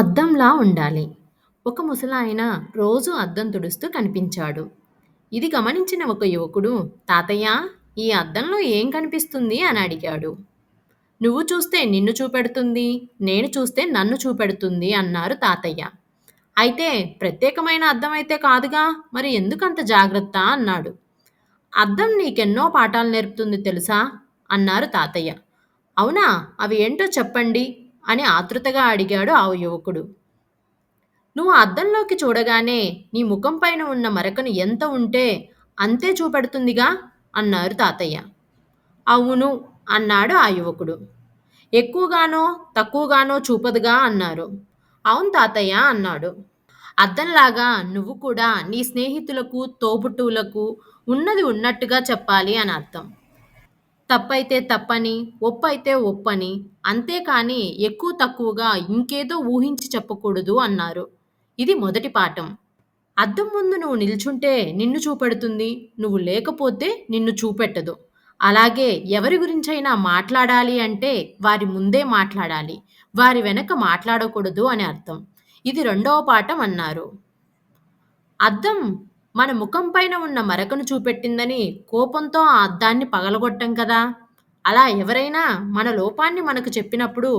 అద్దంలా ఉండాలి. ఒక ముసలాయన రోజు అద్దం తుడుస్తూ కనిపించాడు. ఇది గమనించిన ఒక యువకుడు తాతయ్య ఈ అద్దంలో ఏం కనిపిస్తుంది? అని అడిగాడు. నువ్వు చూస్తే నిన్ను చూపెడుతుంది. నేను చూస్తే నన్ను చూపెడుతుంది అన్నారు తాతయ్య. అయితే ప్రత్యేకమైన అద్దమైతే కాదుగా మరి ఎందుకంత జాగ్రత్త? అన్నాడు. అద్దం నీకెన్నో పాఠాలు నేర్పుతుంది తెలుసా? అన్నారు తాతయ్య. అవునా? అవి ఏంటో చెప్పండి? అని ఆతృతగా అడిగాడు ఆ యువకుడు. నువ్వు అద్దంలోకి చూడగానే నీ ముఖం పైన ఉన్న మరకను ఎంత ఉంటే అంతే చూపెడుతుందిగా అన్నారు తాతయ్య. అవును అన్నాడు ఆ యువకుడు. ఎక్కువగానో, తక్కువగానో చూపదుగా అన్నారు. అవును తాతయ్య అన్నాడు. అద్దంలాగా నువ్వు కూడా నీ స్నేహితులకు, తోబుట్టువులకు ఉన్నది ఉన్నట్టుగా చెప్పాలి అని అర్థం. తప్పైతే తప్పని, ఒప్పైతే ఒప్పని, అంతేకాని ఎక్కువ తక్కువగా ఇంకేదో ఊహించి చెప్పకూడదు అన్నారు. ఇది మొదటి పాఠం. అద్దం ముందు నువ్వు నిల్చుంటే నిన్ను చూపెడుతుంది. నువ్వు లేకపోతే నిన్ను చూపెట్టదు. అలాగే ఎవరి గురించైనా మాట్లాడాలి అంటే వారి ముందే మాట్లాడాలి. వారి వెనక మాట్లాడకూడదు అని అర్థం. ఇది రెండవ పాఠం అన్నారు. అద్దం మన ముఖం పైన ఉన్న మరకను చూపెట్టిందని కోపంతో ఆ అద్దాన్ని పగలగొట్టం కదా! అలా ఎవరైనా మన లోపాన్ని మనకు చెప్పినప్పుడు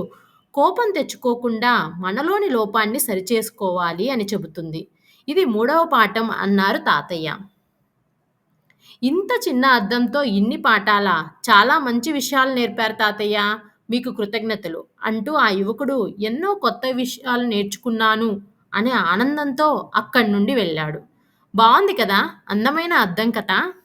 కోపం తెచ్చుకోకుండా మనలోని లోపాన్ని సరిచేసుకోవాలి అని చెబుతుంది. ఇది మూడవ పాఠం అన్నారు తాతయ్య. ఇంత చిన్న అద్దంతో ఇన్ని పాఠాలా? చాలా మంచి విషయాలు నేర్పారు తాతయ్య. మీకు కృతజ్ఞతలు అంటూ ఆ యువకుడు ఎన్నో కొత్త విషయాలు నేర్చుకున్నాను అనే ఆనందంతో అక్కడి నుండి వెళ్ళాడు. బాగుంది కదా అందమైన అద్దం కథ.